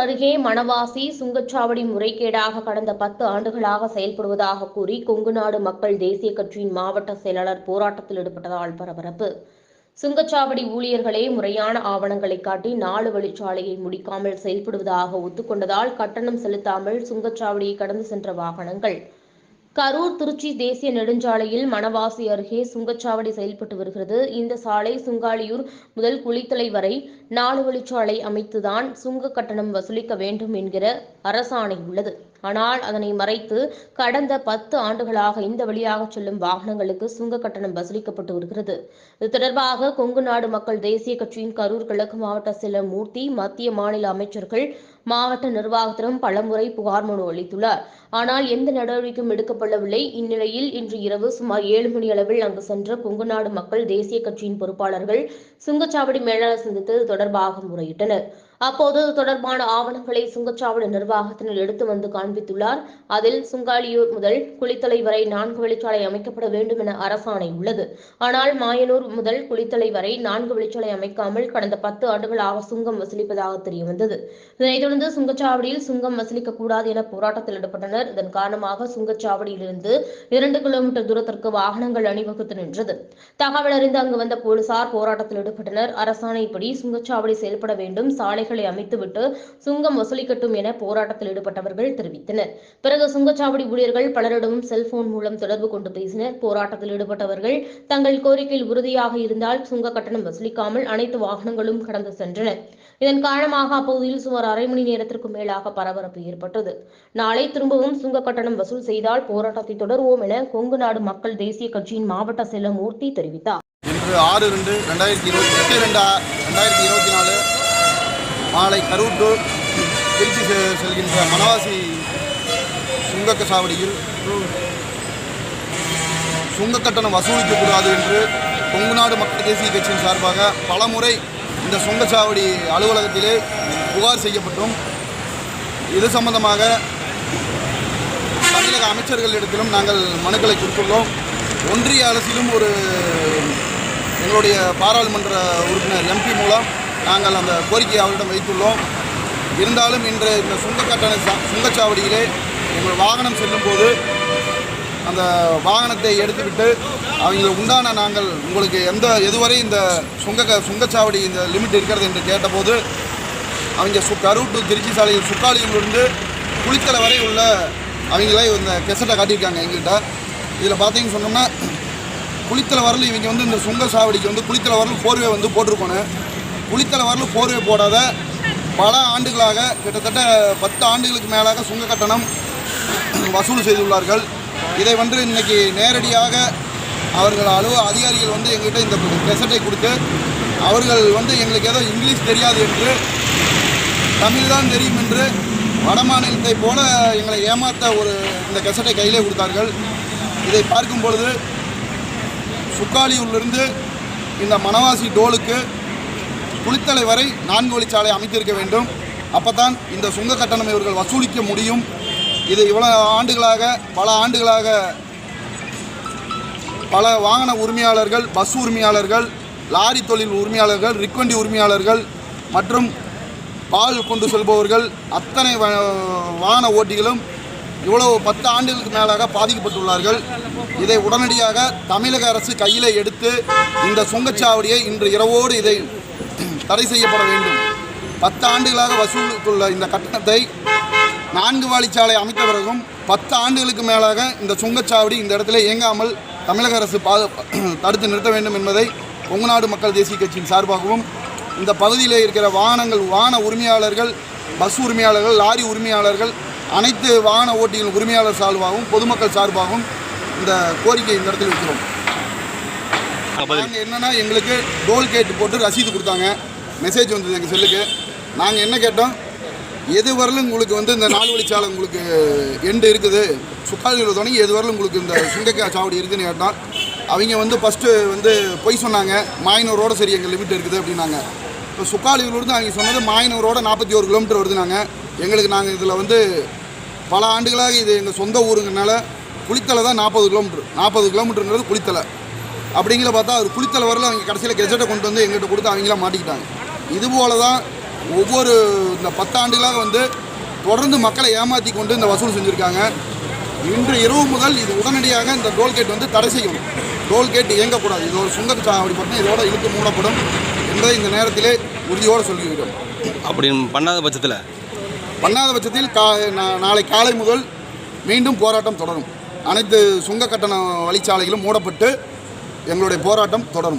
அருகே மணவாசி சுங்கச்சாவடி முறைகேடாக கடந்த பத்து ஆண்டுகளாக செயல்படுவதாக கூறி கொங்குநாடு மக்கள் தேசிய கட்சியின் மாவட்ட செயலாளர் போராட்டத்தில் ஈடுபட்டதால் பரபரப்பு. சுங்கச்சாவடி ஊழியர்களே முறையான ஆவணங்களை காட்டி நாலு வழிச்சாலையை முடிக்காமல் செயல்படுவதாக ஒத்துக்கொண்டதால் கட்டணம் செலுத்தாமல் சுங்கச்சாவடியை கடந்து சென்ற வாகனங்கள் கரூர் திருச்சி தேசிய நெடுஞ்சாலையில் மணவாசி அருகே சுங்கச்சாவடி செயல்பட்டு வருகிறது. இந்த சாலை சுங்காலியூர் முதல் குளித்தலை வரை நாலு வழிச்சாலை அமைத்துதான் சுங்க கட்டணம் வசூலிக்க வேண்டும் என்கிற அரசாணை உள்ளது. ஆனால் அதனை மறைத்து கடந்த பத்து ஆண்டுகளாக இந்த வழியாக செல்லும் வாகனங்களுக்கு சுங்க கட்டணம் வசூலிக்கப்பட்டு வருகிறது. இது தொடர்பாக கொங்கு நாடு மக்கள் தேசிய கட்சியின் கரூர் கிழக்கு மாவட்ட சில மூர்த்தி மத்திய மாநில அமைச்சர்கள் மாவட்ட நிர்வாகத்திடம் பலமுறை புகார் மனு அளித்துள்ளார். ஆனால் எந்த நடவடிக்கையும் எடுக்கப்படவில்லை. இந்நிலையில் இன்று இரவு சுமார் ஏழு மணி அளவில் அங்கு சென்ற கொங்குநாடு மக்கள் தேசிய கட்சியின் பொறுப்பாளர்கள் சுங்கச்சாவடி மேலாளர் சந்தித்து தொடர்பாக முறையிட்டனர். அப்போது தொடர்பான ஆவணங்களை சுங்கச்சாவடி நிர்வாகத்தினர் எடுத்து வந்து காண்பித்துள்ளார். அதில் சுங்காலியூர் முதல் குளித்தலை வரை நான்கு வழிச்சாலை அமைக்கப்பட வேண்டும் என அரசாணை உள்ளது. ஆனால் மாயனூர் முதல் குளித்தலை வரை நான்கு வழிச்சாலை அமைக்காமல் கடந்த பத்து ஆண்டுகளாக சுங்கம் வசூலிப்பதாக தெரியவந்தது. இதனைத் தொடர்ந்து சுங்கச்சாவடியில் சுங்கம் வசூலிக்க கூடாது என போராட்டத்தில் ஈடுபட்டனர். இதன் காரணமாக சுங்கச்சாவடியிலிருந்து இரண்டு கிலோமீட்டர் தூரத்திற்கு வாகனங்கள் அணிவகுத்து நின்றது. தகவல் அறிந்து அங்கு வந்த போலீசார் போராட்டத்தில் ஈடுபட்டனர். அரசாணைப்படி சுங்கச்சாவடி செயல்பட வேண்டும். சாலைகளை அமைத்துவிட்டு சுங்கம் வசூலிக்கட்டும் என போராட்டத்தில் ஈடுபட்டவர்கள் தெரிவித்தனர். பிறகு சுங்கச்சாவடி ஊழியர்கள் பலரிடமும் செல்போன் மூலம் தொடர்பு கொண்டு பேசினர். போராட்டத்தில் ஈடுபட்டவர்கள் தங்கள் கோரிக்கையில் உறுதியாக இருந்தால் சுங்க கட்டணம் வசூலிக்காமல் அனைத்து வாகனங்களும் கடந்து சென்றனர். இதன் காரணமாக அப்பகுதியில் சுமார் அரை மணி நேரத்திற்கும் மேலாக பரபரப்பு ஏற்பட்டது. நாளை திரும்பவும் சுங்க கட்டணம் வசூல் செய்தால் போராட்டத்தை தொடருவோம் என கொங்கு நாடு மக்கள் தேசிய கட்சியின் மாவட்ட செயலர் மூர்த்தி தெரிவித்தார். இன்று ஆறு ரெண்டு ரெண்டாயிரத்தி இருபத்தி எட்டு ரெண்டு ரெண்டாயிரத்தி இருபத்தி நாலு மாலை கரூர் டு திருச்சி செல்கின்ற மனவாசி சுங்கக்க சாவடியில் சுங்க கட்டணம் வசூலிக்கக்கூடாது என்று கொங்கு நாடு மக்கள் தேசிய கட்சியின் சார்பாக பலமுறை இந்த சுங்கச்சாவடி அலுவலகத்திலே புகார் செய்யப்பட்டும். இது சம்பந்தமாக தமிழக அமைச்சர்களிடத்திலும் நாங்கள் மனுக்களை கொடுத்துள்ளோம். ஒன்றிய அரசிலும் ஒரு எங்களுடைய பாராளுமன்ற உறுப்பினர் எம்பி மூலம் நாங்கள் அந்த கோரிக்கையை அவரிடம் வைத்துள்ளோம். இருந்தாலும் இன்று இந்த சுங்க கட்டண சா- சுங்கச்சாவடியிலே எங்கள் வாகனம் செல்லும் போது அந்த வாகனத்தை எடுத்துவிட்டு அவங்களுக்கு உண்டான நாங்கள் உங்களுக்கு எந்த எதுவரை இந்த சுங்க சுங்கச்சாவடி இந்த லிமிட் இருக்கிறது என்று கேட்டபோது அவங்க சு கரூர் டு திருச்சி சாலையில் சுக்காலியிலிருந்து குளித்தலை வரை உள்ள அவங்களே இந்த கெசட்டை காட்டியிருக்காங்க எங்கள்கிட்ட. இதில் பார்த்தீங்கன்னு சொன்னோம்னா குளித்தலை வரல இவங்க வந்து இந்த சுங்க சாவடிக்கு வந்து குளித்தலை வரல போர்வே வந்து போட்டிருக்கணும் குளித்தலை வரல போர்வே போடாத பல ஆண்டுகளாக கிட்டத்தட்ட பத்து ஆண்டுகளுக்கு மேலாக சுங்க கட்டணம் வசூல் செய்துள்ளார்கள். இதை வந்து இன்றைக்கி நேரடியாக அவர்கள் அலுவ அதிகாரிகள் வந்து எங்கள்கிட்ட இந்த கெசட்டை கொடுத்து அவர்கள் வந்து எங்களுக்கு ஏதோ இங்கிலீஷ் தெரியாது என்று தமிழ் தான் தெரியும் என்று வடமாநிலத்தை போல எங்களை ஏமாற்ற ஒரு இந்த கெசட்டை கையிலே கொடுத்தார்கள். இதை பார்க்கும் பொழுது சுக்காலியூரிலிருந்து இந்த மணவாசி டோலுக்கு குளித்தலை வரை நான்கு வழிச்சாலை அமைத்திருக்க வேண்டும். அப்போ தான் இந்த சுங்க கட்டணம் இவர்கள் வசூலிக்க முடியும். இது இவ்வளவு ஆண்டுகளாக பல ஆண்டுகளாக பல வாகன உரிமையாளர்கள் பஸ் உரிமையாளர்கள் லாரி தொழில் உரிமையாளர்கள் ரிக்வண்டி உரிமையாளர்கள் மற்றும் பால் கொண்டு செல்பவர்கள் அத்தனை வ- வாகன ஓட்டிகளும் இவ்வளவு பத்து ஆண்டுகளுக்கு மேலாக பாதிக்கப்பட்டுள்ளார்கள். இதை உடனடியாக தமிழக அரசு கையில் எடுத்து இந்த சுங்கச்சாவடியை இன்று இரவோடு இதை தடை செய்யப்பட வேண்டும். பத்து ஆண்டுகளாக வசூலித்துள்ள இந்த கட்டணத்தை நான்கு வழிச்சாலை அமைத்த பிறகும் பத்து ஆண்டுகளுக்கு மேலாக இந்த சுங்கச்சாவடி இந்த இடத்துல இயங்காமல் தமிழக அரசு பா தடுத்து நிறுத்த வேண்டும் என்பதை கொங்குநாடு மக்கள் தேசிய கட்சியின் சார்பாகவும் இந்த பகுதியில் இருக்கிற வாகனங்கள் வாகன உரிமையாளர்கள் பஸ் உரிமையாளர்கள் லாரி உரிமையாளர்கள் அனைத்து வாகன ஓட்டிகள் உரிமையாளர் சார்பாகவும் பொதுமக்கள் சார்பாகவும் இந்த கோரிக்கை இந்த இடத்துல வைக்கிறோம். நாங்கள் என்னன்னா எங்களுக்கு டோல் கேட் போட்டு ரசீது கொடுத்தாங்க. மெசேஜ் வந்தது எங்கள் செல்லுக்கு. நாங்கள் என்ன கேட்டோம்? எது வரலும் உங்களுக்கு வந்து இந்த நாலு வழிச்சாலை உங்களுக்கு எண்டு இருக்குது. சுக்காலியில் தொடங்கி எது வரலும் உங்களுக்கு இந்த சுங்கக்காய் சாவடி இருக்குதுன்னு கேட்டால் அவங்க வந்து ஃபஸ்ட்டு வந்து பொய் சொன்னாங்க. மாயனூரோட சரி எங்கள் லிமிட் இருக்குது அப்படின்னாங்க. இப்போ சுக்காளிகளோடு அவங்க சொன்னது மாயனூரோட நாற்பத்தி ஒரு கிலோமீட்டர் வருதுனாங்க எங்களுக்கு நாங்கள் இதில் வந்து பல ஆண்டுகளாக இது எங்கள் சொந்த ஊருங்கனால குளித்தலை தான் நாற்பது கிலோமீட்டர் நாற்பது கிலோமீட்டருங்கிறது குளித்தலை. அப்படிங்கிற பார்த்தா அவர் குளித்தலை வரல அவங்க கடைசியில் கெஜெட்டை கொண்டு வந்து எங்கள்கிட்ட கொடுத்து அவங்களாம் மாட்டிக்கிட்டாங்க. இது போல தான் ஒவ்வொரு இந்த பத்தாண்டுகளாக வந்து தொடர்ந்து மக்களை ஏமாற்றி கொண்டு இந்த வசூல் செஞ்சுருக்காங்க. இன்று இரவு முதல் இது உடனடியாக இந்த டோல்கேட் வந்து தடை செய்யணும் டோல்கேட் இயங்கக்கூடாது. இது ஒரு சுங்கச்சாவடி பார்த்தீங்கன்னா இதோட இழுத்து மூடப்படும் என்பதை இந்த நேரத்திலே உறுதியோடு சொல்லிவிடும் அப்படி பண்ணாத பட்சத்தில்? பண்ணாத பட்சத்தில் கா நாளை காலை முதல் மீண்டும் போராட்டம் தொடரும். அனைத்து சுங்க கட்டண வழிச்சாலைகளும் மூடப்பட்டு எங்களுடைய போராட்டம் தொடரும்.